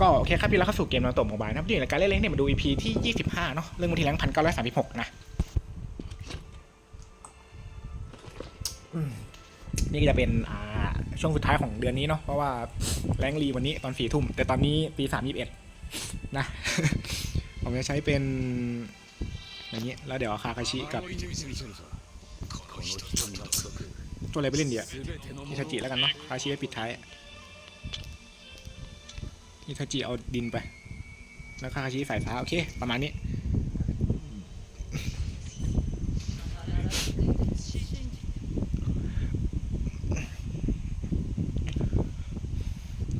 ก็โอเคครับพี่เราเข้าสู่เกมน้ำตกโมบายนะครับพี่อยู่ในการเล่นเล่นเนี่ยมาดู EP ที่ 25 เนาะเรื่องวันที่แรงพันเก้าร้อยสามสิบหกนะนี่จะเป็นอ่าช่วงสุดท้ายของเดือนนี้เนาะเพราะว่าแรงรีวันนี้ตอนสี่ทุ่ม แต่ตอนนี้ตีสามยี่สิบเอ็ดนะ ผมจะใช้เป็นอย่างนี้ แล้วเดี๋ยวคาคาชิกับตัวอะไรไปเล่นเดียวอิชาจิแล้วกันเนาะคาคาชิไปปิดท้าย อิทาจิเอาดินไป แล้วคาชิสายฟ้า โอเค ประมาณนี้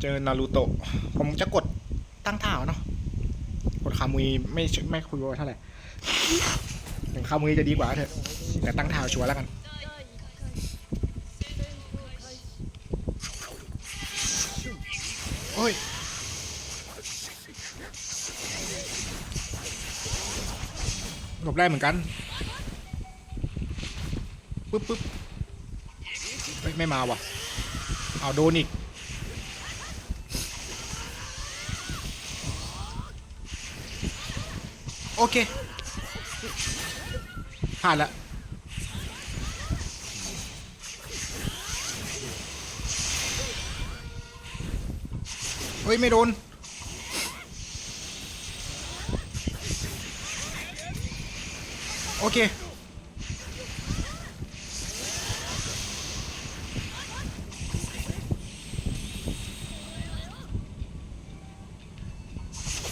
เจอนารูโตะ ผมจะกดตั้งท่าเนาะ กดคามุยไม่ไม่คุยว่าเท่าไหร่ถึงคามุยจะดีกว่าเถอะ แต่ตั้งท่าชัวร์แล้วกันโอ้ย ลบได้เหมือนกันปึ๊บปึ๊บไม่มาว่ะ เอาโดนอีก โอเคพลาดแล้วเฮ้ย ไม่โดน โอเค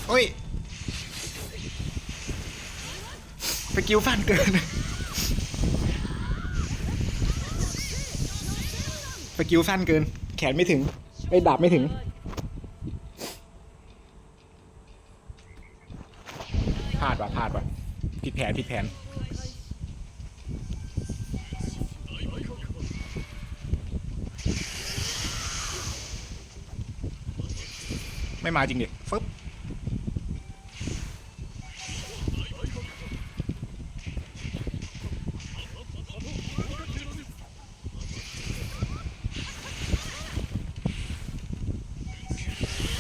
โอ้ยสกิลสั้นเกินสกิลสั้นเกิน แขนไม่ถึงไอ้ดาบไม่ถึงพลาดว่ะพลาดว่ะผิดแผนผิดแผน ไม่มาจริงดิฟึบ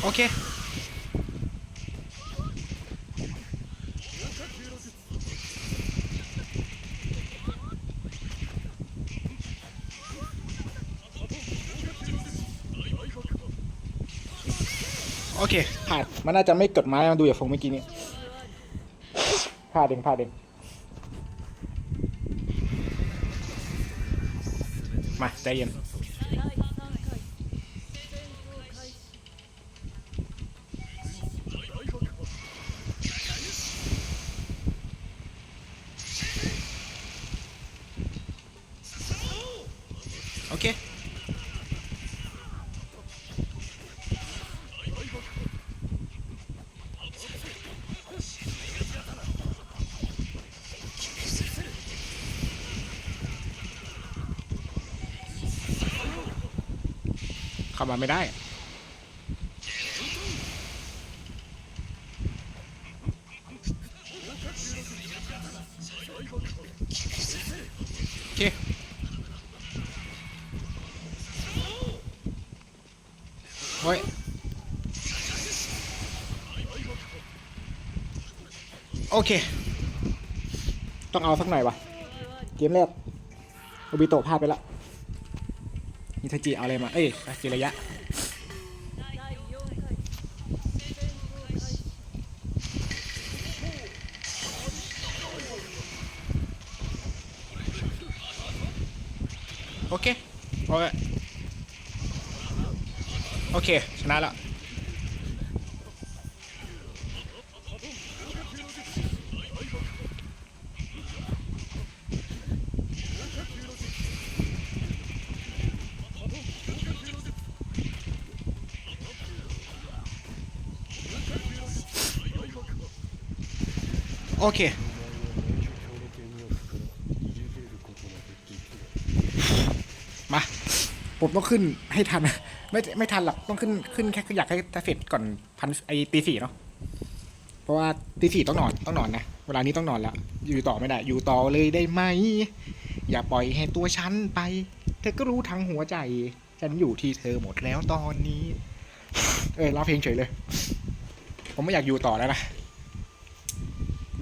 โอเค โอเคผ่านมันน่าจะไม่กดไม้มาดูอย่างฟงเมื่อกี้นี้พลาดเองพลาดเองมาใจเย็น เข้ามาไม่ได้ โอเคโอ้ย โอเค ต้องเอาสักหน่อยวะ เกมแรกโอบิโตะพลาดไปแล้ว ฮิทาจิเอาอะไรมา เอ้ยจิระยะ โอเค โอเค โอเค ชนะแล้ว โอเค มาผมต้องขึ้นให้ทัน ไม่ไม่ทันหรอกต้องขึ้นขึ้นแค่อยากให้เสร็จก่อนพันไอตีสี่เนาะเพราะว่าตีสี่ต้องนอนต้องนอนนะเวลานี้ต้องนอนแล้ว อยู่ต่อไม่ได้ อยู่ต่อเลยได้ไหม อย่าปล่อยให้ตัวฉันไป เธอก็รู้ทั้งหัวใจ ฉันอยู่ที่เธอหมดแล้วตอนนี้ เออร้องเพลงเฉยเลย ผมไม่อยากอยู่ต่อแล้วนะ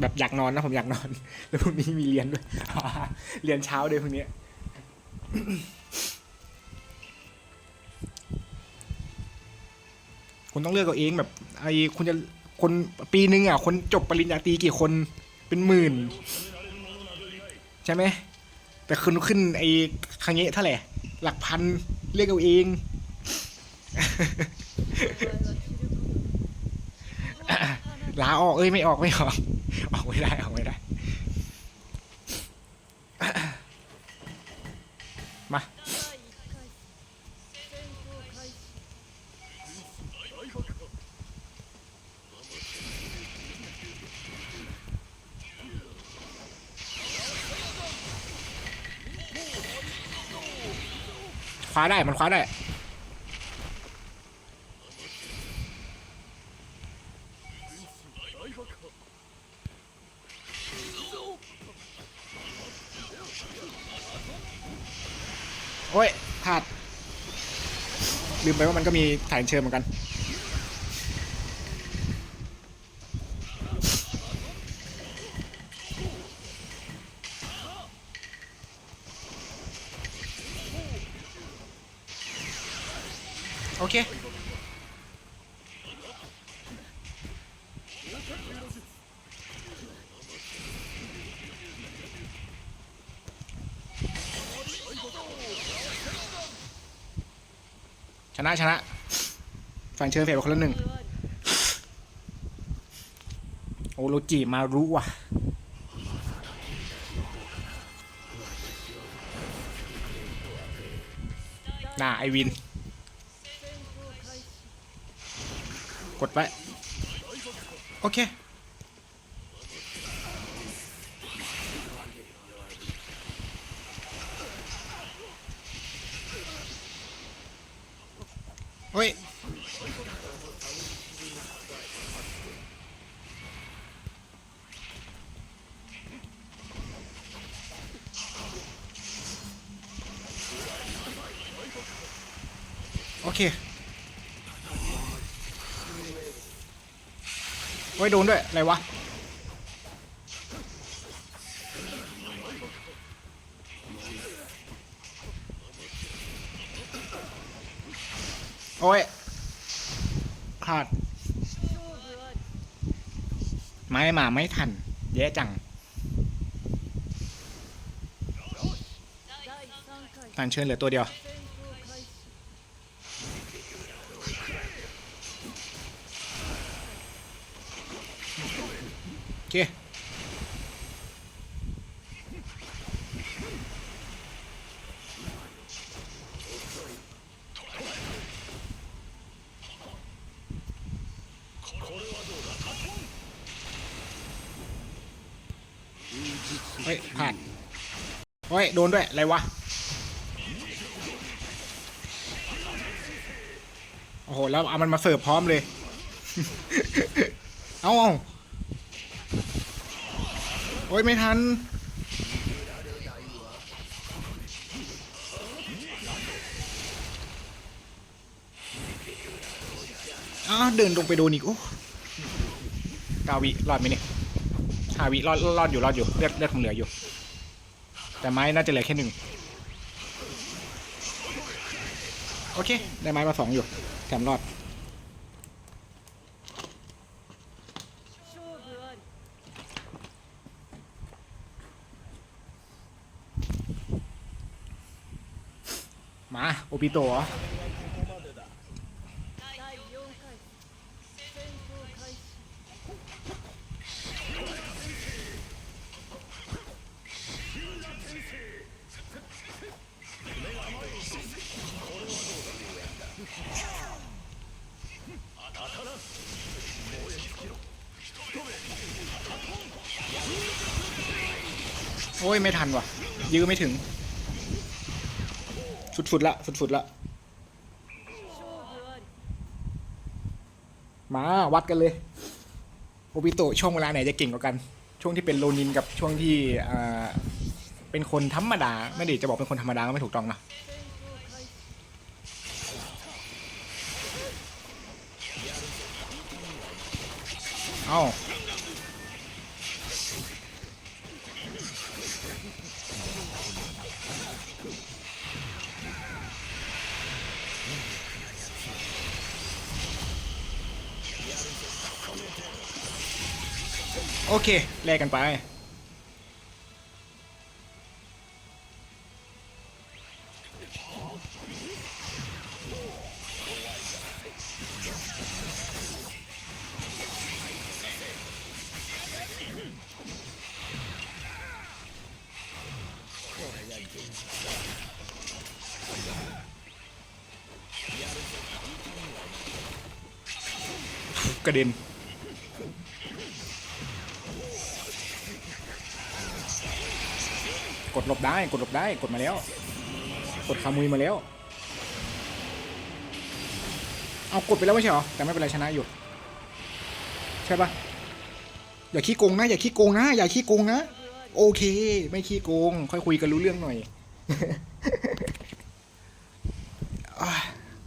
แบบอยากนอนนะผมอยากนอน แล้วพรุ่งนี้มีเรียนด้วย เรียนเช้าด้วยพรุ่งนี้คุณต้องเลือกเอาเองแบบไอ้คุณจะคนปีหนึ่งอะ คนจบปริญญาตรีกี่คนเป็นหมื่น ใช่ไหม แต่คุณขึ้นไอ้ครั้งนี้เท่าไหร่หลักพันเรียกเอาเองลาออกเอ้ยไม่ออกไม่ออก ออกไม่ได้ออกไม่ได้ มา คว้าได้มันคว้าได้ โอ้ยพลาด ลืมไปว่ามันก็มีถ่ายเชิญเหมือนกัน ชนะชนะ ฝั่งเชิญเฟรคนละหนึ่ง โอโรจิมารู้ว่ะ น่า ไอวิน กดไว้ โอเค เฮ้ยโอเคโอ้ยโดนด้วย อะไรวะ โอ้ยพลาดไม่มาไม่ทันแย่จังการเชิญเหลือตัวเดียว โอเค เฮ้ยผ่านเฮ้ย โดนด้วย อะไรวะ โอ้โห แล้วเอามันมาเสิร์ฟพร้อมเลย เอาเอาโอ้ย ไม่ทัน อ้าเดินลงไปโดนอีก โอ้กาวิรอดไหมเนี่ยฮาวิรอดรอดอยู่รอดอยู่เลือดเลือดผมเหลืออยู่ แต่ไม้น่าจะเหลือแค่หนึ่งโอเค ได้ไม้มาสองอยู่ แถมรอด มา โอปิโตะเหรอโอ้ ยไม่ทันว่ะ ยื้อไม่ถึงสุดๆละสุดๆละมาวัดกันเลยโอบิโตะช่วงเวลาไหนจะเก่งกว่ากัน ช่วงที่เป็นโลนินกับช่วงที่เป็นคนธรรมดา ไม่ด้จะบอกเป็นคนธรรมดาก็ไม่ถูกต้องนะเอ้า อเคแลกกันไป กระเด็น ดหลบได้กดหลบได้กดมาแล้ว กดคามุยมาแล้ว เอากดไปแล้วไม่ใช่เหรอแต่ไม่เป็นไรชนะอยู่ใช่ปะอย่าขี้โกงนะอย่าขี้โกงนะอย่าขี้โกงนะโอเค ไม่ขี้โกง ค่อยคุยกันรู้เรื่องหน่อย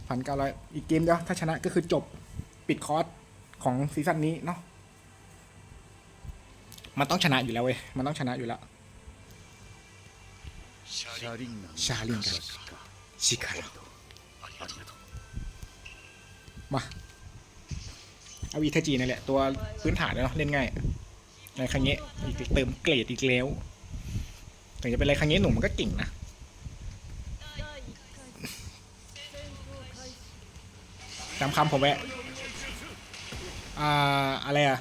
พันเก้าร้อยอีกเกมเดียวถ้าชนะก็คือจบปิดคอร์สของซีซั่นนี้เนาะมันต้องชนะอยู่แล้วเว้ยมันต้องชนะอยู่แล้ว シャリンガンシャリンガンかชิคาระ ありがとう มา เอาอีเทจีนั่นแหละ ตัวพื้นฐานเลยเนาะเล่นง่ายในครั้งนี้อีกเติมเกรดอีกแล้วถึงจะเป็นอะไรครั้งนี้หนุ่มมันก็เก่งนะ จำคำผมไว้อ่า อะไรอ่ะ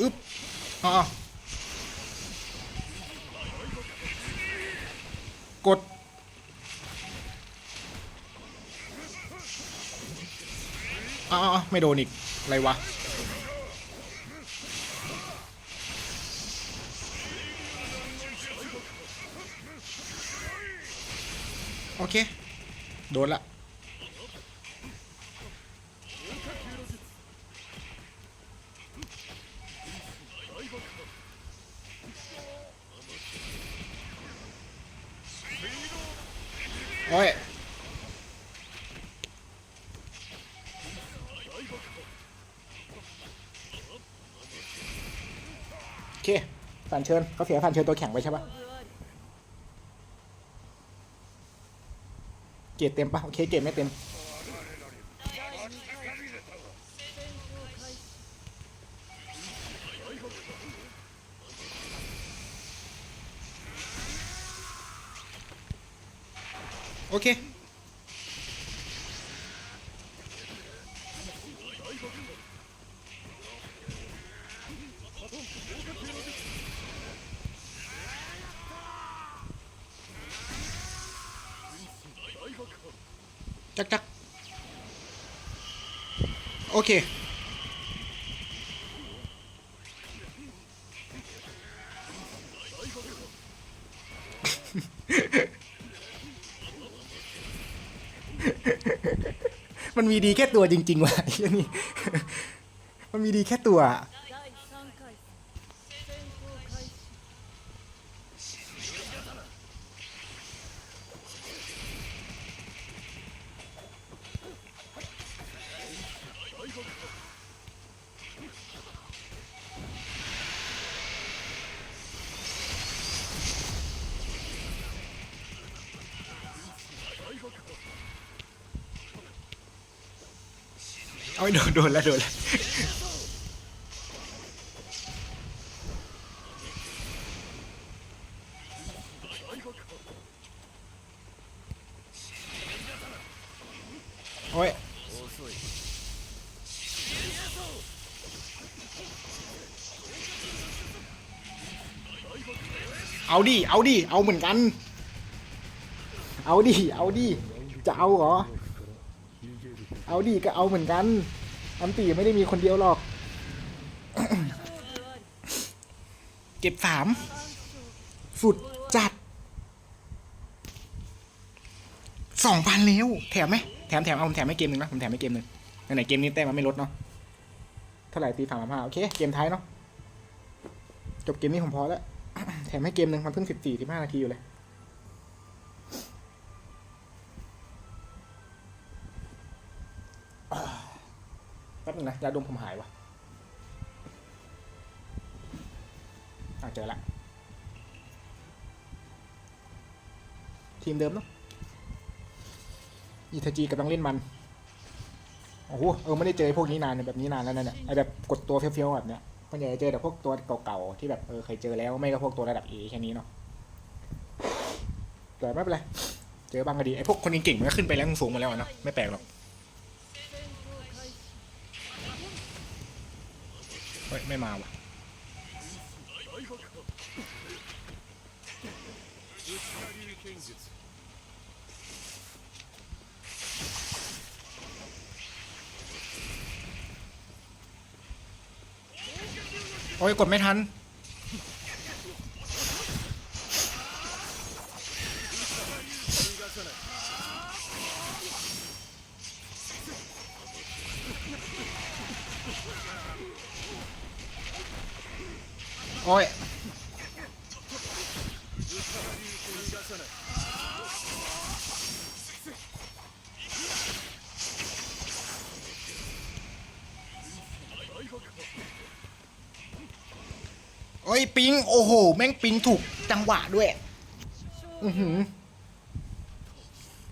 อึ๊บ อ๋อกด อ๋อออไม่โดนอีก อะไรวะ โอเค โดนละ โอ้ยโอเคผ่านเชิญเขาเสียผ่านเชิญตัวแข็งไปใช่ปะเกรดเต็มปะโอเคเกรดไม่เต็ม โอเค จักจักโอเค มันมีดีแค่ตัวจริง ๆ ว่ะไอ้เหี้ยนี่ มันมีดีแค่ตัว เอาไม่โดนโดนแล้วโดนแล้วโอ้ยเอาดิ เอาดิ เอาเหมือนกัน เอาดิ เอาดิ จะเอาเหรอ เอาดิก็เอาเหมือนกัน อันตีไม่ได้มีคนเดียวหรอก เก็บสามสุดจัดสองพันแล้วแถมไหมแถมแถมเอาผมแถมให้เกมหนึ่งนะผมแถมให้เกมหนึ่งไหนเกมนี้แต้มมันไม่ลดเนาะเท่าไหร่ตีสามห้าโอเค เกมท้ายเนาะจบเกมนี้ผมพอแล้ว แถมให้เกมหนึ่งมันเพิ่งสิบสี่สิบห้านาทีอยู่เลย แป๊บนึงนะยาดมผมหายวะอะเจอละทีมเดิมเนาะอีทจีกำลังเล่นมันโอ้โหเออไม่ได้เจอพวกนี้นานเนี่ยแบบนี้นานแล้วนะเนี่ยไอแบบกดตัวเฟี้ยวๆแบบเนี้ยมันอยากจะเจอแต่พวกตัวเก่าๆที่แบบเออเคยเจอแล้วไม่ก็พวกตัวระดับเอแค่นี้เนาะแต่ไม่เป็นไรเจอบ้างก็ดีไอพวกคนเก่งๆมันก็ขึ้นไปแล้วสูงมาแล้วเนาะไม่แปลกหรอก ฮ้ยไม่มาว่ะโอ้ยกดไม่ทัน โอ้ยปิงโอ้โห แม่งปิงถูกจังหวะด้วย อือหือ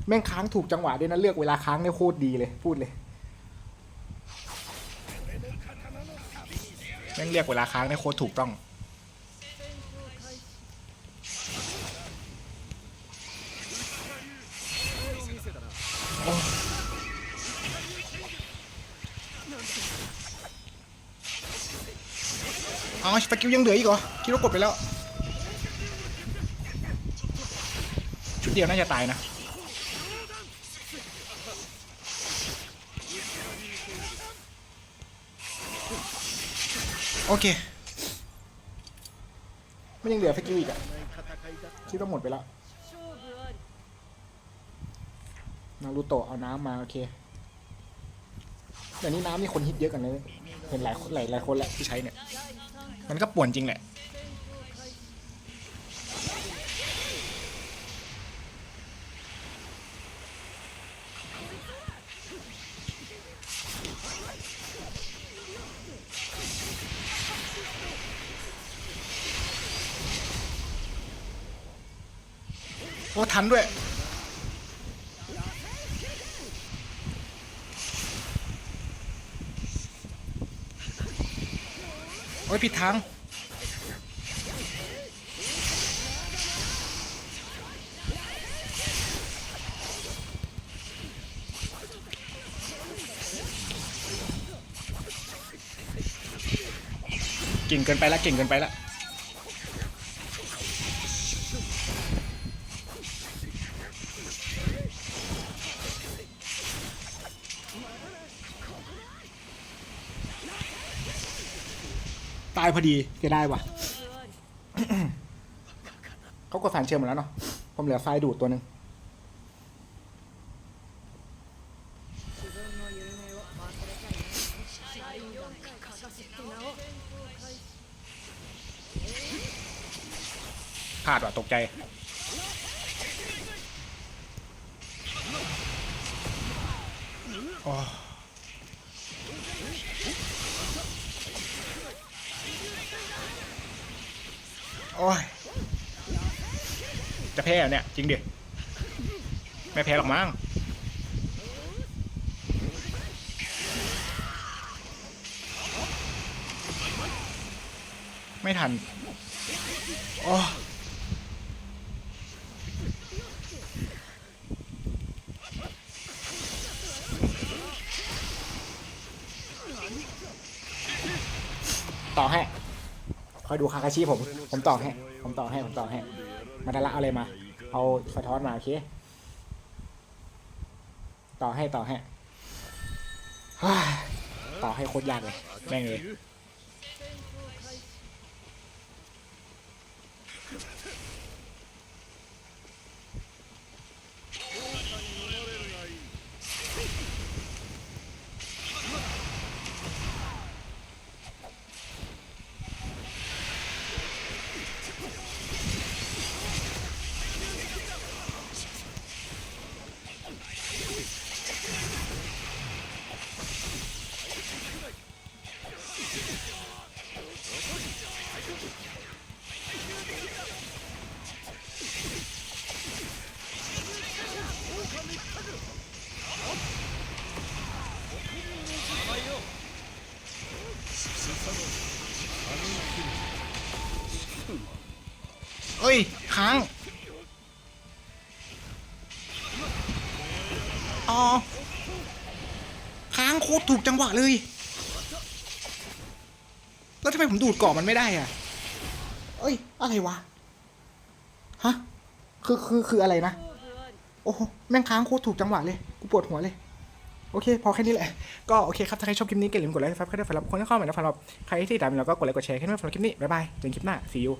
แม่งค้างถูกจังหวะด้วยนะ เลือกเวลาค้างเนี่ยโคตรดีเลย พูดเลย แม่งเรียกเวลาค้างเนี่ยโคตรถูกต้อง กิลยังเหลืออีกเหรอ คิดว่ากดไปแล้ว ชุดเดียวน่าจะตายนะ โอเค ไม่ยังเหลือสกิลอีกอะคิดว่าหมดไปแล้วนารูโตเอาน้ำมาโอเคแต่นี้น้ำมีคนฮิตเยอะกันเลยเห็นหลายหลายหลายคนแล้วที่ใช้เนี่ย มันก็ป่วนจริงแหละ โอ้ ทันด้วย อ้ยผิดทางเก่งเกินไปละเก่งเกินไปละ ตายพอดีเสียดาว่ะ เขากดสารเชื่อมหมดแล้วเนาะ ผมเหลือไฟดูดตัวหนึ่งพลาดว่ะตกใจ เนี่ย จริงดิ ไม่แพ้หรอกมั้งไม่ทันโอ้ต่อให้ คอยดูคาคาชิผม ผมต่อให้ ผมต่อให้ ผมต่อให้ มาดาระเอาอะไรมา เอาสะท้อนมาโอเค ต่อให้ต่อให้ต่อให้โคตรยากเลยแม่งเลย ยค้างอ๋อค้างโคตรถูกจังหวะเลย แล้วทำไมผมดูดเกาะมันไม่ได้อะ เอ้ย อะไรวะ ฮะ คือคือคืออะไรนะ โอ้โหแม่งค้างโคตรถูกจังหวะเลย กูปวดหัวเลยโอเค พอแค่นี้แหละ ก็โอเคครับ ถ้าใครชอบคลิปนี้ก็อย่าลืมกดไลค์ซับสไครต์ด้วยสำหรับคนที่เข้ามาในฟันเราใครที่ติดตามเราก็กดไลค์กดแชร์แค่นี้สำหรับคลิปนี้ บ๊ายบายเจอกันคลิปหน้า see you